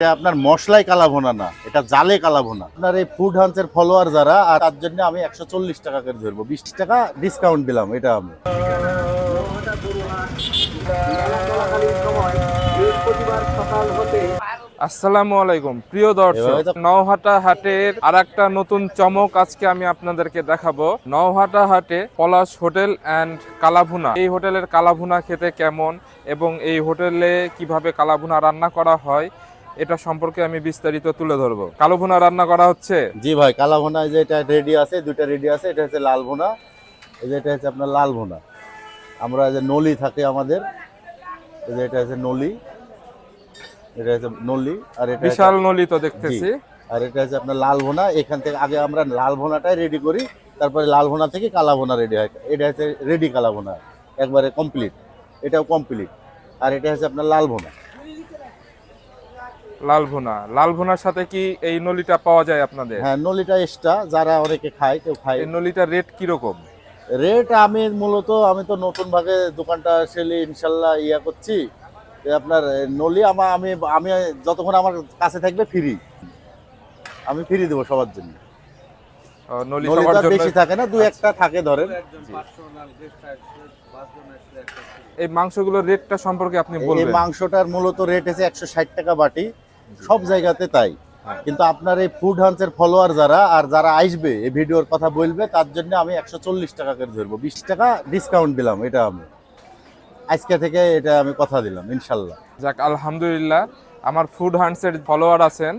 এটা আপনার মশলাই কালাভোনা না এটা জালে কালাভোনা। আপনার এই ফুড হান্সের ফলোয়ার যারা আর তার জন্য আমি একশো চল্লিশ টাকা করে ধরবো। বিশ টাকা ডিসকাউন্ট দিলাম এটা আমি। আসসালামু আলাইকুম প্রিয় দর্শক নওহাটা হাটের আর একটা নতুন চমক আজকে আমি আপনাদেরকে দেখাবো। নওহাটা হাটে পলাশ হোটেল অ্যান্ড কালাভুনা। এই হোটেলের কালাভুনা খেতে কেমন এবং এই হোটেলে কীভাবে কালাভুনা রান্না করা হয় এটা সম্পর্কে আমি বিস্তারিত তুলে ধরবো। কালাভুনা রান্না করা হচ্ছে? জি ভাই কালাভোনা এই যে এটা রেডি আছে দুইটা রেডি আছে এটা হচ্ছে লাল ভোনা এই যে এটা হচ্ছে আপনার লাল ভোনা। আমরা যে নলি থাকে আমাদের এই যে এটা হচ্ছে নলি এটা হচ্ছে নলি আর এটা বিশাল নলি তো দেখতেছি। আর এটা হচ্ছে আপনার লাল ভোনা এখান থেকে আগে আমরা লাল ভোনাটাই রেডি করি তারপরে লাল ভোনা থেকে কালা ভোনা রেডি হয়। এটা হচ্ছে রেডি কালা ভোনা একবারে কমপ্লিট এটাও কমপ্লিট আর এটা হচ্ছে আপনার লাল ভোনা। লাল ভুনা লাল ভুনার সাথে কি এই নলিটা পাওয়া যায় আপনাদের? হ্যাঁ নলিটা এক্সট্রা যারা অনেকে খায় কেউ খায়। এই নলিটার রেট কীরকম? রেট আমি মূলত আমি তো নতুন ভাগে দোকানটা আসলে ইনশাল্লাহ ইয়া করছি। যে আপনার নলি আমা আমি আমি যতক্ষণ আমার কাছে থাকবে ফ্রি আমি ফ্রি দেবো সবার জন্য। বেশি থাকে না দু একটা থাকে ধরেন। এই মাংসগুলোর রেটটা সম্পর্কে আপনি এই মাংসটার মূলত রেট আছে একশো ষাট টাকা বাটি। সব জায়গাতে তাই। কিন্তু আপনার এই ফুড হান্সের ফলোয়ার যারা, আর যারা আসবে এই ভিডিওর কথা বলবে, তার জন্য আমি একশো চল্লিশ টাকা করে ধরবো। বিশ টাকা ডিসকাউন্ট দিলাম, এটা আমি। আজকে থেকে এটা আমি কথা দিলাম, ইনশাল্লাহ। যাক, আলহামদুলিল্লাহ, আমার ফুড হান্টসের ফলোয়ার আছেন,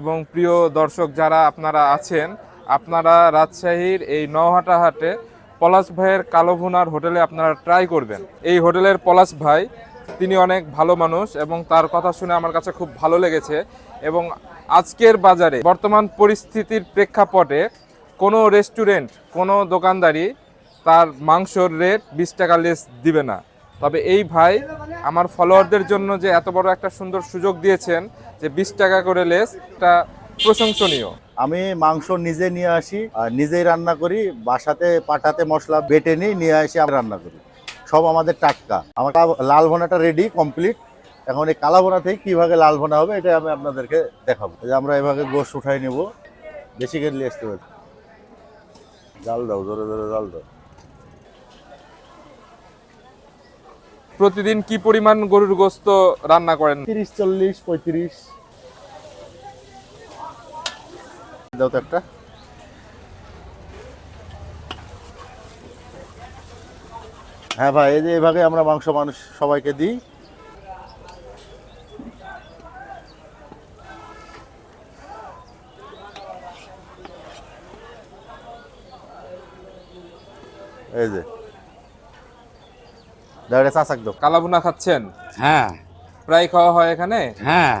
এবং প্রিয় দর্শক যারা আপনারা আছেন, আপনারা রাজশাহীর এই নওহাটা হাটে পলাশ ভাইয়ের কালো ভুনার হোটেলে আপনারা ট্রাই করবেন। এই হোটেলের পলাশ ভাই তিনি অনেক ভালো মানুষ এবং তার কথা শুনে আমার কাছে খুব ভালো লেগেছে এবং আজকের বাজারে বর্তমান পরিস্থিতির প্রেক্ষাপটে কোনো রেস্টুরেন্ট, কোনো দোকানদারি তার মাংসর রেট বিশ টাকা লেস দিবে না। তবে এই ভাই আমার ফলোয়ারদের জন্য যে এত বড় একটা সুন্দর সুযোগ দিয়েছেন যে বিশ টাকা করে লেস এটা প্রশংসনীয়। আমি মাংস নিজে নিয়ে আসি নিজেই রান্না করি, বাসাতে পাটাতে মশলা বেটে নিয়ে আসি আমি রান্না করি। সব আমাদের টাটকা। আমার লাল ভোনাটা রেডি কমপ্লিট এখন এই কালা ভোনা থেকে কীভাবে লাল ভোনা হবে এটা আমি আপনাদেরকে দেখাবো। যে আমরা এভাবে গোশ উঠাই নিব। নিয়ে আসতে পারি। জাল দাও জোরে জোরে জাল দাও। প্রতিদিন কি পরিমাণ গরুর গোস্ত রান্না করেন? তিরিশ চল্লিশ পঁয়ত্রিশ। দাও তো একটা। হ্যাঁ ভাই এই যে এভাবে আমরা মাংস মানুষ সবাইকে দিই। এই যে। চাচাক দাও কালাভুনা খাচ্ছেন? হ্যাঁ। প্রায় খাওয়া হয় এখানে? হ্যাঁ।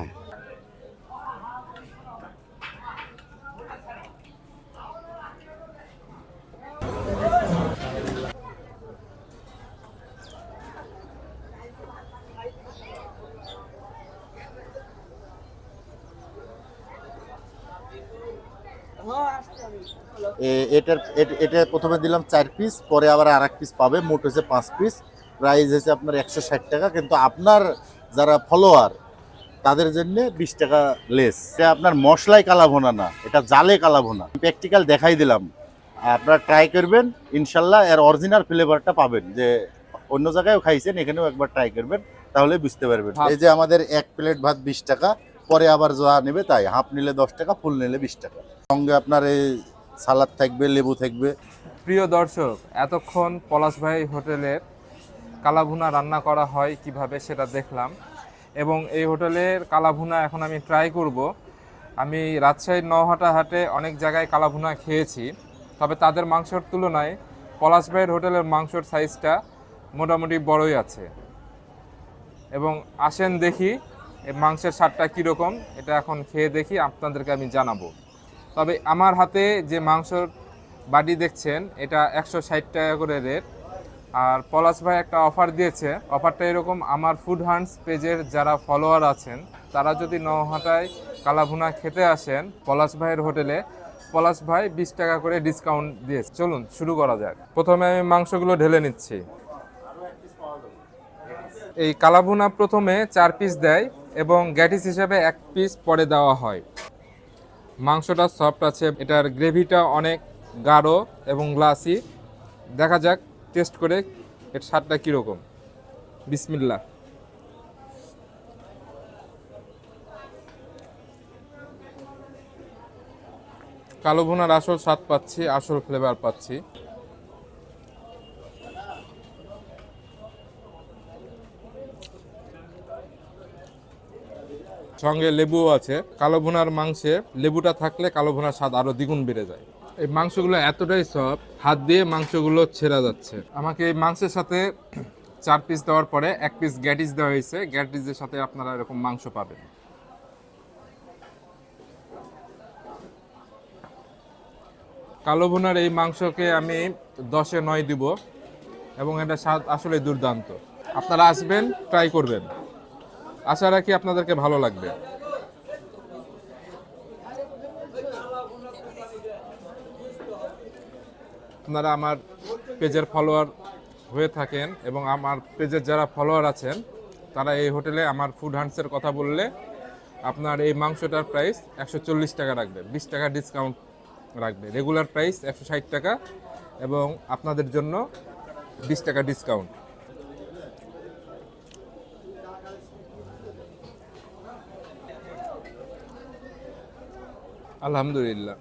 এটার এট- এটা প্রথমে দিলাম চার পিস পরে আবার আর পিস পাবে মোট হচ্ছে পাঁচ পিস প্রাইস হচ্ছে আপনার একশো ষাট টাকা কিন্তু আপনার যারা ফলোয়ার তাদের জন্য বিশ টাকা লেস এটা আপনার মশলাই কালাভোনা না এটা জালে কালাভোনা। প্র্যাকটিক্যাল দেখাই দিলাম। আপনারা ট্রাই করবেন ইনশাল্লাহ এর অরিজিনাল ফ্লেভারটা পাবেন যে অন্য জায়গায়ও খাইছেন এখানেও একবার ট্রাই করবেন তাহলে বুঝতে পারবেন। এই যে আমাদের এক প্লেট ভাত বিশ টাকা পরে আবার যা নেবে তাই। হাফ নিলে দশ টাকা, ফুল নিলে বিশ টাকা। সঙ্গে আপনার এই সালাদ থাকবে, লেবু থাকবে। প্রিয় দর্শক, এতক্ষণ পলাশ ভাই হোটেলের কালাভুনা রান্না করা হয় কীভাবে সেটা দেখলাম। এবং এই হোটেলের কালাভুনা এখন আমি ট্রাই করব। আমি রাজশাহীর নহাটা হাটে অনেক জায়গায় কালাভুনা খেয়েছি। তবে তাদের মাংসর তুলনায় পলাশ ভাইয়ের হোটেলের মাংসর সাইজটা মোটামুটি বড়ই আছে। এবং আসেন দেখি মাংসের স্বাদটা কীরকম, এটা এখন খেয়ে দেখি, আপনাদেরকে আমি জানাব। তবে আমার হাতে যে মাংসর বাটি দেখছেন, এটা একশো ষাট টাকা করে রেট। আর পলাশ ভাই একটা অফার দিয়েছে, অফারটা এরকম, আমার ফুড হান্টস পেজের যারা ফলোয়ার আছেন, তারা যদি নহাটায় কালাভুনা খেতে আসেন পলাশ ভাইয়ের হোটেলে, পলাশ ভাই বিশ টাকা করে ডিসকাউন্ট দিয়েছে। চলুন, শুরু করা যাক। প্রথমে আমি মাংসগুলো ঢেলে নিচ্ছি। এই কালাভুনা প্রথমে চার পিস দেয়। এবং গ্যাটিস হিসাবে এক পিস পরে দেওয়া হয়। মাংসটা সফট আছে, এটার গ্রেভিটা অনেক গাঢ় এবং গ্লাসি দেখা যাক টেস্ট করে এর স্বাদটা কীরকম। বিসমিল্লা কালো ভুনার আসল স্বাদ পাচ্ছি, আসল ফ্লেভার পাচ্ছি। সঙ্গে লেবুও আছে। কালো ভুনার মাংসে লেবুটা থাকলে কালো ভুনার স্বাদ আরও দ্বিগুণ বেড়ে যায়। এই মাংসগুলো এতটাই সফট, হাত দিয়ে মাংসগুলো ছেড়া যাচ্ছে। আমাকে এই মাংসের সাথে চার পিস দেওয়ার পরে এক পিস গ্যাটিস দেওয়া হয়েছে। গ্যাটিসের সাথে আপনারা এরকম মাংস পাবেন। কালো ভুনার এই মাংসকে আমি দশে নয় দিব এবং এটা স্বাদ আসলে দুর্দান্ত। আপনারা আসবেন ট্রাই করবেন। আশা রাখি আপনাদেরকে ভালো লাগবে। আপনারা আমার পেজের ফলোয়ার হয়ে থাকেন এবং আমার পেজের যারা ফলোয়ার আছেন, তারা এই হোটেলে আমার ফুড হান্টসের কথা বললে আপনার এই মাংসটার প্রাইস একশো চল্লিশ টাকা রাখবে, বিশ টাকা ডিসকাউন্ট রাখবে। রেগুলার প্রাইস একশো ষাট টাকা এবং আপনাদের জন্য বিশ টাকা ডিসকাউন্ট আলহামদুলিল্লাহ।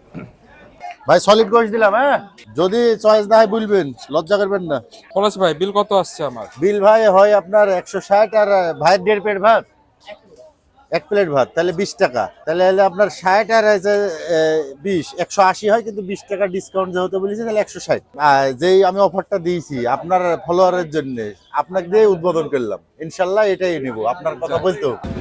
ভাই সলিড গোশ দিলাম হ্যাঁ? যদি চয়েস না হয় বলবেন লজ্জা করবেন না। পলাশ ভাই বিল কত আসছে আমার? বিল ভাই হয় আপনার একশো ষাট আর ভাইয়ের দেড় প্লেট ভাত? এক প্লেট ভাত তাহলে বিশ টাকা। তাহলে হলে আপনার ষাট আর হচ্ছে বিশ একশো আশি হয় কিন্তু বিশ টাকা ডিসকাউন্ট যেহেতু বলেছি তাহলে একশো ষাট। যেই আমি অফারটা দিয়েছি আপনার ফলোয়ারের জন্য আপনাকে দিয়ে উদ্বোধন করলাম। ইনশাল্লাহ এটাই নিব আপনার কথা বলতে হবে।